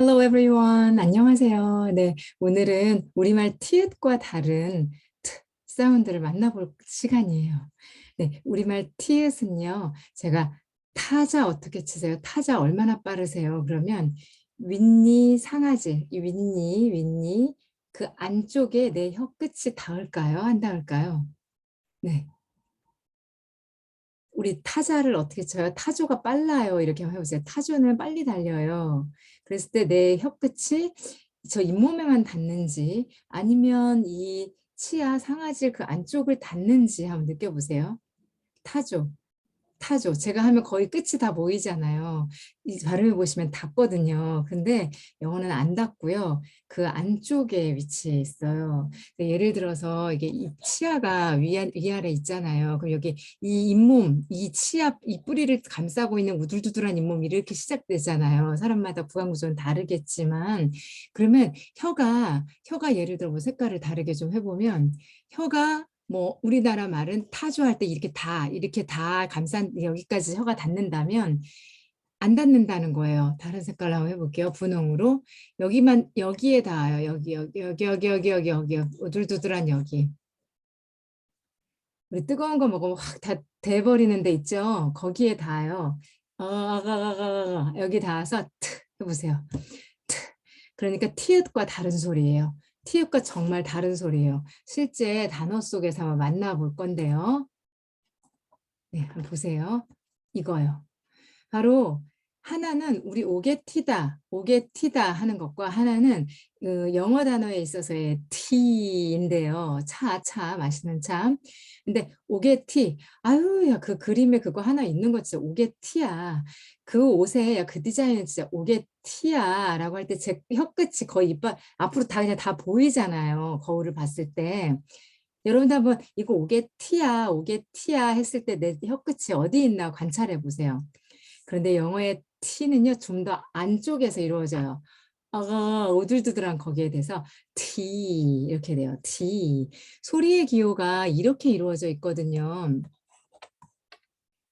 Hello everyone. 안녕하세요. 네, 오늘은 우리말 티읕과 다른 트 사운드를 만나볼 시간이에요. 네, 우리말 티읕은요. 제가 타자 어떻게 치세요? 타자 얼마나 빠르세요? 그러면 윗니 상하지, 이 윗니, 윗니 그 안쪽에 내 혀끝이 닿을까요? 안 닿을까요? 네. 우리 타자를 어떻게 쳐요? 타조가 빨라요. 이렇게 해보세요. 타조는 빨리 달려요. 그랬을 때 내 혀끝이 저 잇몸에만 닿는지 아니면 이 치아 상아질 그 안쪽을 닿는지 한번 느껴보세요. 타조. 타죠. 제가 하면 거의 끝이 다 보이잖아요. 이 발음해 보시면 닿거든요. 근데 영어는 안 닿고요. 그 안쪽에 위치해 있어요. 예를 들어서 이게 이 치아가 위아, 위아래 있잖아요. 그럼 여기 이 잇몸, 이 치아, 이 뿌리를 감싸고 있는 우둘두둘한 잇몸이 이렇게 시작되잖아요. 사람마다 구강 구조는 다르겠지만 그러면 혀가 혀가 예를 들어 뭐 색깔을 다르게 좀 해보면 혀가 뭐 우리나라 말은 타조할 때 이렇게 다 이렇게 다 감싼 여기까지 혀가 닿는다면 안 닿는다는 거예요. 다른 색깔로 한번 해볼게요. 분홍으로 여기만 여기에 닿아요. 여기 여기 여기 여기 여기 여기 여기 오들두들한 여기. 우리 뜨거운 거 먹으면 확 다 돼버리는 데 있죠. 거기에 닿아요. 어, 여기 닿아서 트 해보세요. 트. 그러니까 티읕과 다른 소리예요. 티읕과 정말 다른 소리예요. 실제 단어 속에서 만나볼 건데요. 네, 한번 보세요. 이거요. 바로 하나는 우리 오게티다, 오게티다 하는 것과 하나는 그 영어 단어에 있어서의 티인데요. 차, 차, 맛있는 차. 근데 오게티, 아유, 야, 그 그림에 그거 하나 있는 거 진짜 오게티야. 그 옷에 야, 그 디자인은 진짜 오게티야. 라고 할 때 제 혀끝이 거의 이빨 앞으로 다 그냥 다 보이잖아요. 거울을 봤을 때. 여러분들 한번 이거 오게티야, 오게티야 했을 때 내 혀끝이 어디 있나 관찰해 보세요. 그런데 영어의 T는요, 좀 더 안쪽에서 이루어져요. 아, 오들두들한 거기에 대해서 T 이렇게 돼요. T. 소리의 기호가 이렇게 이루어져 있거든요.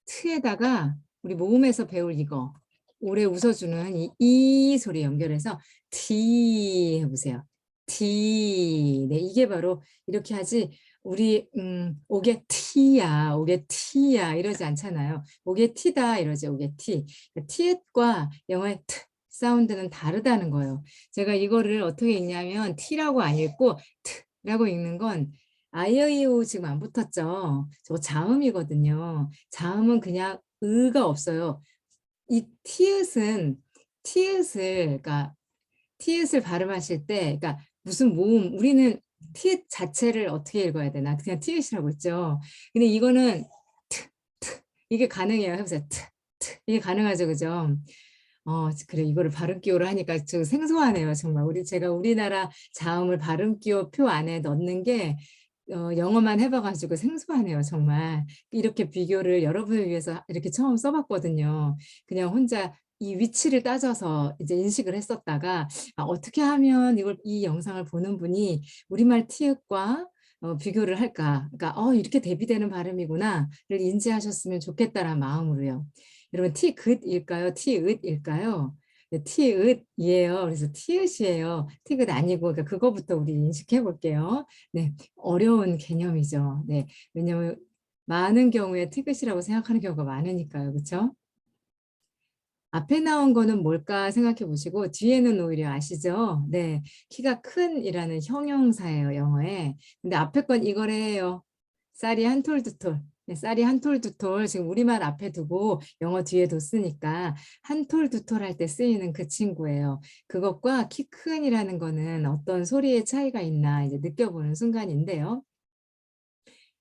트에다가 우리 모음에서 배울 이거 오래 웃어주는 이, 이 소리 연결해서 T 해보세요. T. 네, 이게 바로 이렇게 하지 우리 음, 오게 티야, 오게 티야 이러지 않잖아요. 오게 티다 이러지 오게 티. 티읕과 영어의 트 사운드는 다르다는 거예요. 제가 이거를 어떻게 읽냐면 티라고 안 읽고 트라고 읽는 건 아이어이오 지금 안 붙었죠. 저 자음이거든요. 자음은 그냥 의가 없어요. 이 티읕은 티읕을 그러니까 티읕을 발음하실 때 그러니까 무슨 모음 우리는 티읕 자체를 어떻게 읽어야 되나 그냥 티읕이라고 했죠. 근데 이거는 트, 트 이게 가능해요. 해보세요. 트, 트 이게 가능하죠, 그죠? 어 그래 이거를 발음 기호를 하니까 좀 생소하네요. 정말 우리 제가 우리나라 자음을 발음 기호 표 안에 넣는 게 어, 영어만 해봐가지고 생소하네요, 정말. 이렇게 비교를 여러분을 위해서 이렇게 처음 써봤거든요. 그냥 혼자 이 위치를 따져서 이제 인식을 했었다가 아, 어떻게 하면 이걸 이 영상을 보는 분이 우리말 티읕과 어, 비교를 할까? 그러니까 어 이렇게 대비되는 발음이구나를 인지하셨으면 좋겠다라는 마음으로요. 여러분 티긋일까요? 티읕일까요? 네, 티읕이에요. 그래서 티읕이에요. 티귿 아니고 그러니까 그거부터 우리 인식해 볼게요. 네, 어려운 개념이죠. 네, 왜냐하면 많은 경우에 티귿이라고 생각하는 경우가 많으니까요. 그렇죠? 앞에 나온 거는 뭘까 생각해 보시고 뒤에는 오히려 아시죠? 네, 키가 큰이라는 형용사예요, 영어에. 근데 앞에 건 이거래요. 쌀이 한 톨 두 톨. 네, 쌀이 한 톨 두톨 지금 우리말 앞에 두고 영어 뒤에 뒀으니까 한 톨 두톨 할 때 쓰이는 그 친구예요. 그것과 키 큰이라는 거는 어떤 소리의 차이가 있나 이제 느껴보는 순간인데요.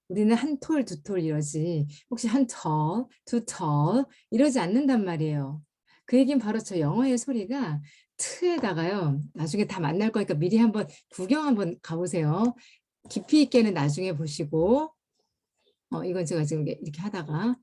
우리는 한 톨, 두 톨 이러지 혹시 한 털, 두털 이러지 않는단 말이에요. 그 얘기는 바로 저 영어의 소리가 트에다가요. 나중에 다 만날 거니까 미리 한번 구경 한번 가보세요. 깊이 있게는 나중에 보시고 어 이건 제가 지금 이렇게 하다가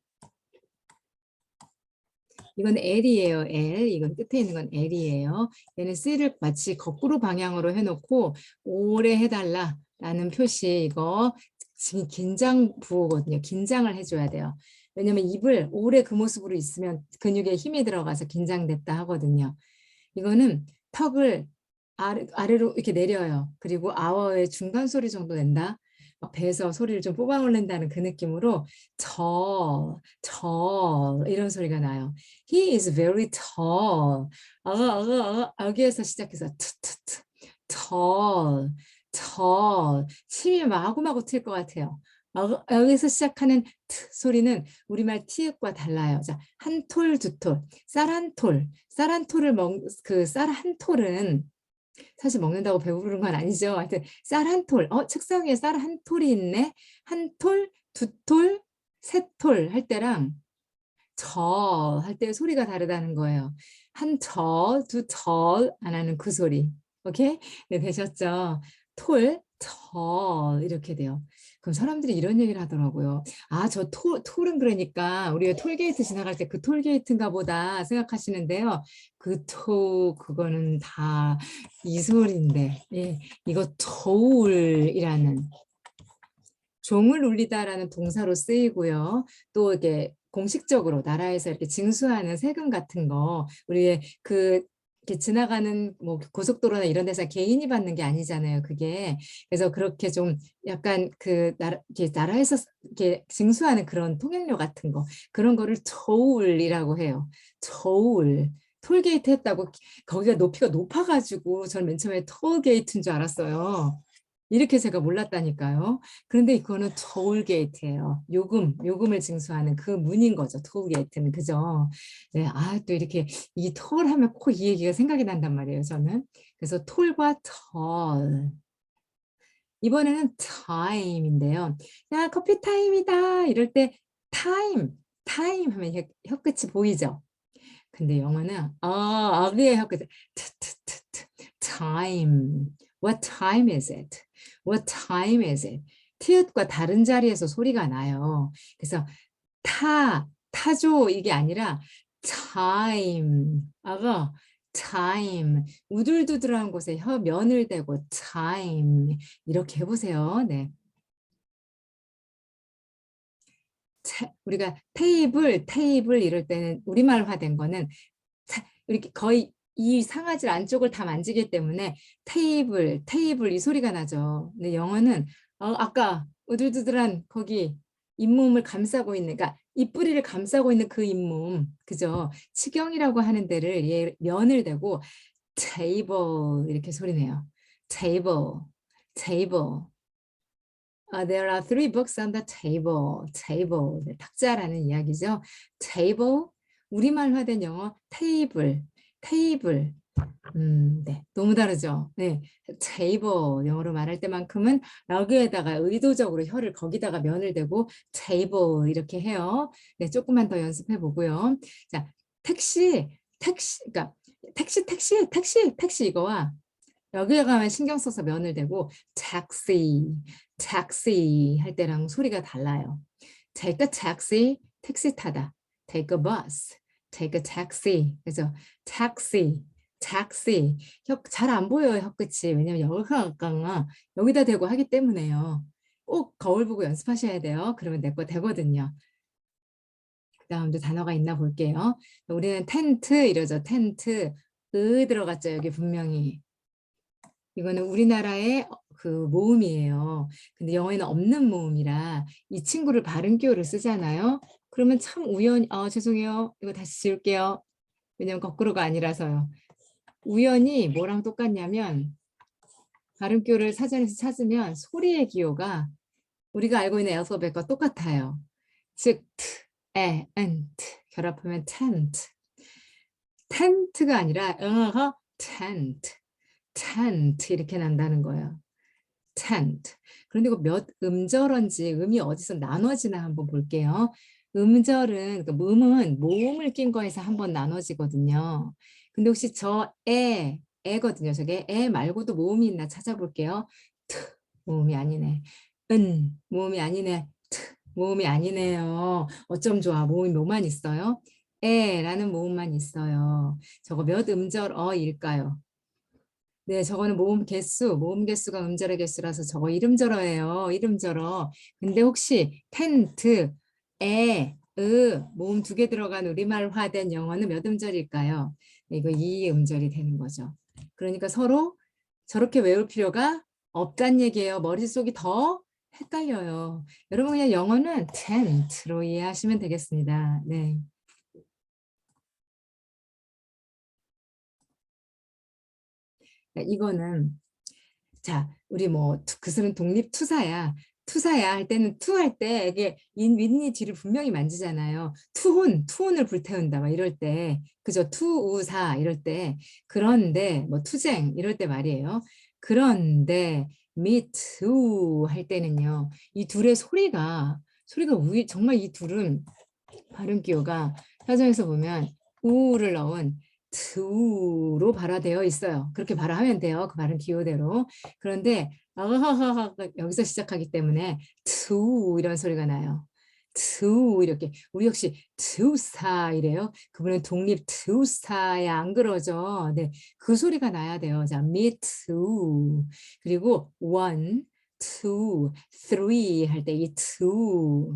이건 L이에요. L. 이건 끝에 있는 건 L이에요. 얘는 C를 마치 거꾸로 방향으로 해놓고 오래 해달라 라는 표시 이거 지금 긴장 부호거든요. 긴장을 해줘야 돼요. 왜냐면 입을 오래 그 모습으로 있으면 근육에 힘이 들어가서 긴장됐다 하거든요. 이거는 턱을 아래, 아래로 이렇게 내려요. 그리고 아워의 중간 소리 정도. 막 배에서 소리를 좀 뽑아 올린다는 그 느낌으로 저, 저 이런 소리가 나요. He is very tall. 어, 어, 어, 여기에서 시작해서 tall, tall 침이 마구마구 튈 것 같아요. 어, 여기서 시작하는 트 소리는 우리말 티읕과 달라요. 자, 한 톨, 두 톨, 쌀 한 톨, 쌀 한 톨을 먹, 그 쌀 한 톨은 사실 먹는다고 배부른 건 아니죠. 하여튼 쌀 한 톨, 어 책상 위에 쌀 한 톨이 있네. 한 톨, 두 톨, 세 톨 할 때랑 저 할 때 소리가 다르다는 거예요. 한 저, 두 저 안 하는 그 소리. 오케이? 네, 되셨죠? 톨, 저 이렇게 돼요. 그럼 사람들이 이런 얘기를 하더라고요. 아, 저 톨, 톨은 그러니까 우리가 톨게이트 지나갈 때 그 톨게이트인가 보다 생각하시는데요. 그 토, 그거는 다이 소리인데, 예, 이거 토울이라는 종을 울리다라는 동사로 쓰이고요. 또 이게 공식적으로 나라에서 이렇게 징수하는 세금 같은 거 우리의 그 이렇게 지나가는 뭐 고속도로나 이런 데서 개인이 받는 게 아니잖아요. 그게 그래서 그렇게 좀 약간 그 나라 이렇게 나라에서 이렇게 징수하는 그런 통행료 같은 거 그런 거를 토울이라고 해요. 토울 톨게이트 했다고 거기가 높이가 높아가지고 저는 맨 처음에 톨게이트인 줄 알았어요. 이렇게 제가 몰랐다니까요. 그런데 이거는 톨게이트예요. 요금, 요금을 징수하는 그 문인 거죠. 톨게이트는 그죠? 네, 아, 또 이렇게 이톨 하면 꼭 이 얘기가 생각이 난단 말이에요. 저는. 그래서 톨과 톨. 이번에는 time인데요. 야, 커피 타임이다. 이럴 때 time, time 하면 혀, 혀끝이 보이죠? 근데 영어는 아, 아기의 혀끝. 트트트트. time. What time is it? What time is it? 티읕과 다른 자리에서 소리가 나요. 그래서 타, 타조 이게 아니라 time. 아가 time. 우둘두둘한 곳에 혀 면을 대고 time. 이렇게 해보세요. 네. 차, 우리가 테이블, 테이블 이럴 때는 우리말화된 거는 차, 이렇게 거의 이 상아질 안쪽을 다 만지기 때문에 테이블, 테이블 이 소리가 나죠. 근데 영어는 어, 아까 우들두들한 거기 잇몸을 감싸고 있는, 그러니까 입뿌리를 감싸고 있는 그 잇몸, 그죠? 치경이라고 하는 데를 얘 면을 대고 table 이렇게 소리내요. table, table. Uh, there are three books on the table. table. 네, 탁자라는 이야기죠. table. 우리말화된 영어 테이블. 테이블. 음, 네. 너무 다르죠. 네. table 영어로 말할 때만큼은 여기에다가 의도적으로 혀를 거기다가 면을 대고 table 이렇게 해요. 네, 조금만 더 연습해 보고요. 자, 택시, 택시, 그러니까 택시, 택시, 택시, 택시 이거와 여기에 가면 신경 써서 면을 대고 taxi, taxi 할 때랑 소리가 달라요. take a taxi, 택시 타다. take a bus, take a taxi. 그래서 taxi, taxi. 잘 안 보여요, 혀끝이. 왜냐면 가까워 여기다 대고 하기 때문에요. 꼭 거울 보고 연습하셔야 돼요. 그러면 내 거 되거든요. 그 다음도 단어가 있나 볼게요. 우리는 텐트 이러죠. 텐트. 으 들어갔죠. 여기 분명히. 이거는 우리나라의 그 모음이에요. 근데 영어에는 없는 모음이라 이 친구를 발음 기호를 쓰잖아요. 그러면 참 우연히 아 죄송해요. 이거 다시 지울게요. 왜냐면 거꾸로가 아니라서요. 우연히 뭐랑 똑같냐면 발음 기호를 사전에서 찾으면 소리의 기호가 우리가 알고 있는 알파벳과 똑같아요. 즉 트, 에, 엔, 트 결합하면 텐트. 텐트가 아니라 응어가 텐트. tent 이렇게 난다는 거예요. tent. 그런데 이거 몇 음절인지 음이 어디서 나눠지나 한번 볼게요. 음절은 그러니까 음은 모음을 낀 거에서 한 번 나눠지거든요. 근데 혹시 저 에, 에거든요. 저게 에 말고도 모음이 있나 찾아볼게요. 트, 모음이 아니네. 은, 모음이 아니네. 트, 모음이 아니네요. 어쩜 좋아. 모음이 뭐만 있어요? 에라는 모음만 있어요. 저거 몇 음절 어일까요? 네, 저거는 모음 개수, 모음 개수가 음절의 개수라서 저거 이름절어예요. 이름절어. 근데 혹시 텐트, 에, 으, 모음 두 개 들어간 우리말화된 영어는 몇 음절일까요? 네, 이거 이 음절이 되는 거죠. 그러니까 서로 저렇게 외울 필요가 없단 얘기예요. 머릿속이 더 헷갈려요. 여러분 그냥 영어는 tent로 이해하시면 되겠습니다. 네. 네, 이거는 자 우리 뭐 그들은 독립 투사야 투사야 할 때는 투 할 때 이게 인 윗니 뒤를 분명히 만지잖아요. 투혼 투혼을 불태운다 막 이럴 때 그죠? 투우사 이럴 때. 그런데 뭐 투쟁 이럴 때 말이에요. 그런데 too 할 때는요 이 둘의 소리가 소리가 우 정말 이 둘은 발음 기호가 사전에서 보면 우를 넣은 to로 발화되어 있어요. 그렇게 발화하면 돼요. 그 발음 기호대로. 그런데 아하하하 여기서 시작하기 때문에 to 이런 소리가 나요. to 이렇게 우리 역시 투사 이래요. 그분은 독립 투사야 안 그러죠. 네, 그 소리가 나야 돼요. 자, me too 그리고 one, two, three 할 때 이 two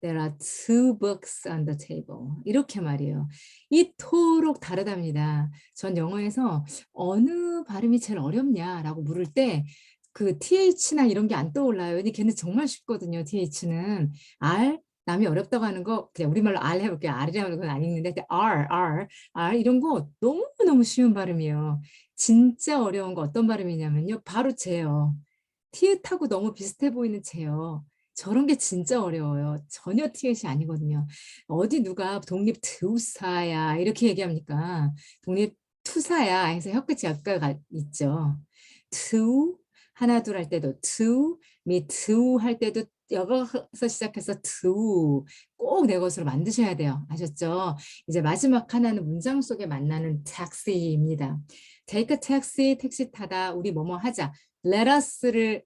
There are two books on the table. 이렇게 말이에요. 이토록 다르답니다. 전 영어에서 어느 발음이 제일 어렵냐라고 물을 때그 TH나 이런 게 안 떠올라요. 근데 걔는 정말 쉽거든요. TH는 R 남이 어렵다고 하는 거 그냥 우리말로 R 해볼게요. R이라는 건 안 읽는데 R, R, R 이런 거 너무너무 쉬운 발음이에요. 진짜 어려운 거 어떤 발음이냐면요. 바로 쟤요. 티읕하고 너무 비슷해 보이는 쟤요. 저런 게 진짜 어려워요. 전혀 티읕이 아니거든요. 어디 누가 독립 투사야 이렇게 얘기합니까? 독립 투사야 해서 혀끝이 약간 있죠. to 하나 둘 할 때도 me too 할 때도 여기서 시작해서 to 꼭 내 것으로 만드셔야 돼요. 아셨죠? 이제 마지막 하나는 문장 속에 만나는 taxi입니다. take a taxi, 택시 타다, 우리 뭐뭐 하자. let us를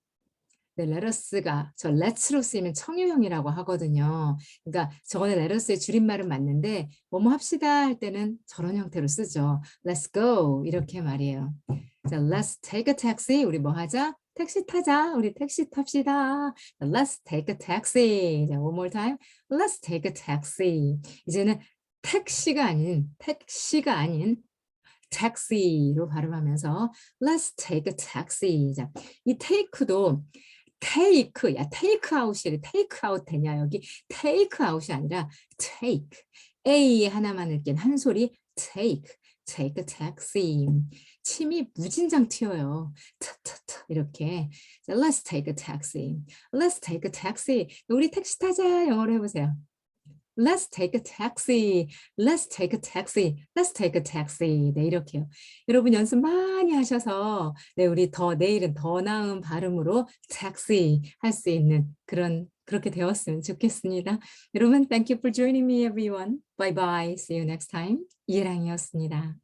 네, 레러스가 저 let's로 쓰이면 청유형이라고 하거든요. 그러니까 저거는 레러스의 줄임말은 맞는데 뭐뭐 합시다 할 때는 저런 형태로 쓰죠. Let's go 이렇게 말이에요. 자, let's take a taxi. 우리 뭐 하자? 택시 타자. 우리 택시 탑시다. Let's take a taxi. 자, one more time. Let's take a taxi. 이제는 택시가 아닌 택시가 아닌 taxi로 발음하면서 let's take a taxi. 자, 이 take도 테이크, 야 테이크 아웃이 테이크 아웃 되냐 여기 테이크 아웃이 아니라 take, A 하나만 읽긴 한 소리 take a taxi. 침이 무진장 튀어요. 타타타 이렇게. 자, Let's take a taxi. Let's take a taxi. 우리 택시 타자 영어로 해보세요. Let's take a taxi. Let's take a taxi. Let's take a taxi. 네, 이렇게요. 여러분 연습 많이 하셔서 네, 우리 더 내일은 더 나은 발음으로 taxi 할 수 있는 그런 그렇게 되었으면 좋겠습니다. 여러분, thank you for joining me everyone. Bye bye. See you next time. 이해랑이었습니다.